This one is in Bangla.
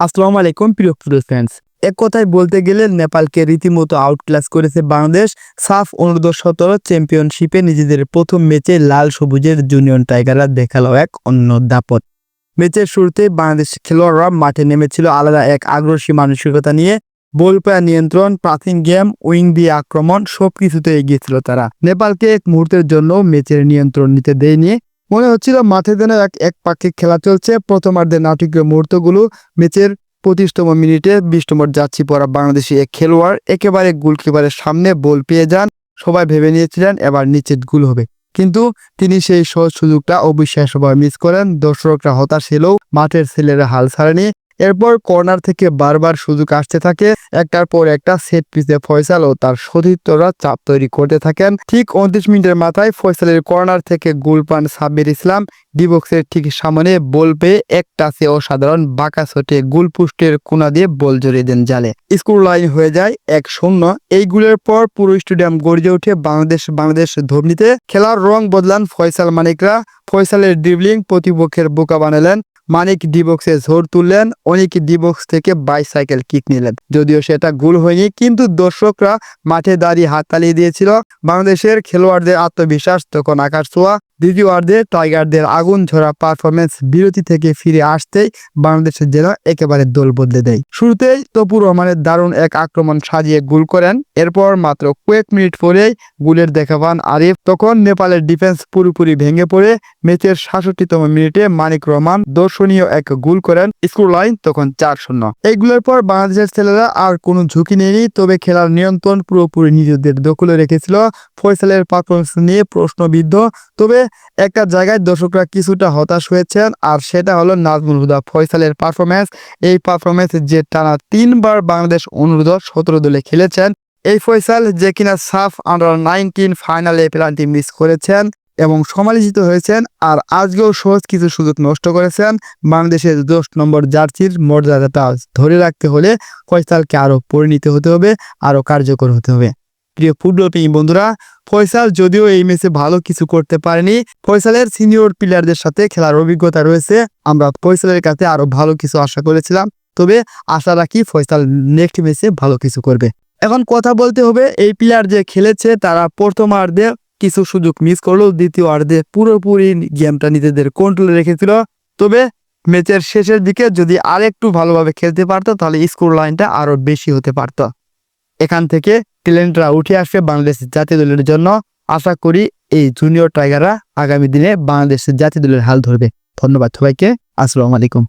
আসসালামু আলাইকুম, প্রিয় ফ্রেন্ডস এক কথায় বলতে গেলে নেপালকে রীতিমতো আউটক্লাস করেছে বাংলাদেশ। সাফ অনুর্ধ সতেরো চ্যাম্পিয়নশিপে নিজেদের প্রথম ম্যাচে লাল সবুজের জুনিয়র টাইগাররা দেখাল এক অন্য দাপট। ম্যাচের শুরুতে বাংলাদেশ খেলোয়াড়রা মাঠে নেমেছিল আলাদা এক আগ্রাসী মানসিকতা নিয়ে। বল পায়া নিয়ন্ত্রণ প্রাচীন গেম উইং দিয়ে আক্রমণ সবকিছুতে এগিয়েছিল তারা। নেপালকে এক মুহূর্তের জন্য ম্যাচের নিয়ন্ত্রণ নিতে দেয়নি। মনে হচ্ছিল মাঠে যেন এক এক পাক্ষিক খেলা চলছে। প্রথমার্ধের নাটকীয় মুহূর্তগুলো ম্যাচের পঁচিশতম মিনিটে বিশতম যাচ্ছি পড়া বাংলাদেশি এক খেলোয়াড় একেবারে গোলকিপারের সামনে বল পেয়ে যান। সবাই ভেবে নিয়েছিলেন এবার নিচের গুল হবে। কিন্তু তিনি সেই সহজ সুযোগটা অবিশ্বাস্যভাবে মিস করেন। দর্শকরা হতাশ হলেও মাঠের ছেলেরা হাল ছাড়েনি। এরপর কর্নার থেকে বারবার সুযোগ আসতে থাকে। একটার পর একটা সেট পিসে ফয়সাল ও তার সতীর্থরা চাপ তৈরি করতে থাকেন। ঠিক উনত্রিশ মিনিটের মাথায় ফয়সালের কর্নার থেকে গোল পান সাব্বির ইসলাম ডিবক্সের ঠিক সামনে বল পেয়ে এক টাচে অসাধারণ বাঁকা ছোটে গোল পোস্টের কোনা দিয়ে বল জড়িয়ে দেন জালে। স্কোর লাইন হয়ে যায় এক শূন্য। এই গোলের পর পুরো স্টেডিয়াম গর্জে ওঠে বাংলাদেশ বাংলাদেশ ধর্মীতে খেলার রং বদলান ফয়সাল মানিকরা। ফয়সালের ড্রিবলিং প্রতিপক্ষের বোকা বানালেন। মানিক ডিবক্সে ঝোর তুললেন, অনেক ডিবক্স থেকে বাইসাইকেল কিক নিলেন। যদিও সেটা গোল হয়নি, কিন্তু দর্শকরা মাঠে দাঁড়িয়ে হাততালি দিয়েছিল। বাংলাদেশের খেলোয়াড়দের আত্মবিশ্বাস তখন আকাশ ছোঁয়া। দ্বিতীয় অর্ধে টাইগারদের আগুন ঝরা পারফরমেন্স বিরতি থেকে ফিরে আসতেই বাংলাদেশের যেন একেবারে দল বদলে দেয়। শুরুতেই তপুর রহমানের দারুণ এক আক্রমণ সাজিয়ে গোল করেন। এরপর মাত্র কয়েক মিনিট পরেই গোলের দেখা পান আরিফ। তখন নেপালের ডিফেন্স পুরোপুরি ভেঙে পড়ে। ম্যাচের সাতষট্টিতম মিনিটে মানিক রহমান দর্শনীয় এক গোল করেন স্কোর লাইন তখন চার শূন্য। এই গোলের পর বাংলাদেশের ছেলেরা আর কোনো ঝুঁকি নেয়নি, তবে খেলার নিয়ন্ত্রণ পুরোপুরি নিজেদের দখলে রেখেছিল। ফয়সালের পারফরমেন্স নিয়ে প্রশ্নবিদ্ধ। তবে একটা জায়গায় দর্শকরা কিছুটা হতাশ হয়েছেন, আর সেটা হলো নাজমুল হুদা ফয়সালের পারফরমেন্স এই পারফরমেন্স যে টানা তিনবার বাংলাদেশ অনুরোধ সতেরো দলে খেলেছেন, এই ফয়সাল যে কিনা সাফ আন্ডার নাইনটিন ফাইনালে পেনাল্টি মিস করেছেন এবং সমালোচিত হয়েছেন, আর আজকেও সহজ কিছু সুযোগ নষ্ট করেছেন। বাংলাদেশের দশ নম্বর জার্সির মর্যাদাটা ধরে রাখতে হলে ফয়সালকে আরও পরিণত হতে হবে আরও কার্যকর হতে হবে। প্রিয় ফুটবল প্রেমী বন্ধুরা, ফয়সাল যদিও এই ম্যাচে ভালো কিছু করতে পারেনি, ফয়সালের সিনিয়র প্লেয়ারদের সাথে খেলার অভিজ্ঞতা রয়েছে। আমরা ফয়সালের কাছে আরও ভালো কিছু আশা করেছিলাম, তবে আশা রাখি ফয়সাল নেক্সট ম্যাচে ভালো কিছু করবে। এখন কথা বলতে হবে, এই প্লেয়ার যে খেলেছে, তারা প্রথম আর্ধে কিছু সুযোগ মিস করলেও দ্বিতীয় আর্ধে পুরোপুরি গেমটা নিজেদের কন্ট্রোলে রেখেছিল। তবে ম্যাচের শেষের দিকে যদি আরেকটু ভালোভাবে খেলতে পারতো, তাহলে স্কোর লাইনটা আরও বেশি হতে পারতো। এখান থেকে ট্যালেন্টরা উঠে আসবে বাংলাদেশের জাতীয় দলের জন্য। আশা করি এই জুনিয়র টাইগাররা আগামী দিনে বাংলাদেশের জাতীয় দলের হাল ধরবে। ধন্যবাদ সবাইকে। আসসালামু আলাইকুম।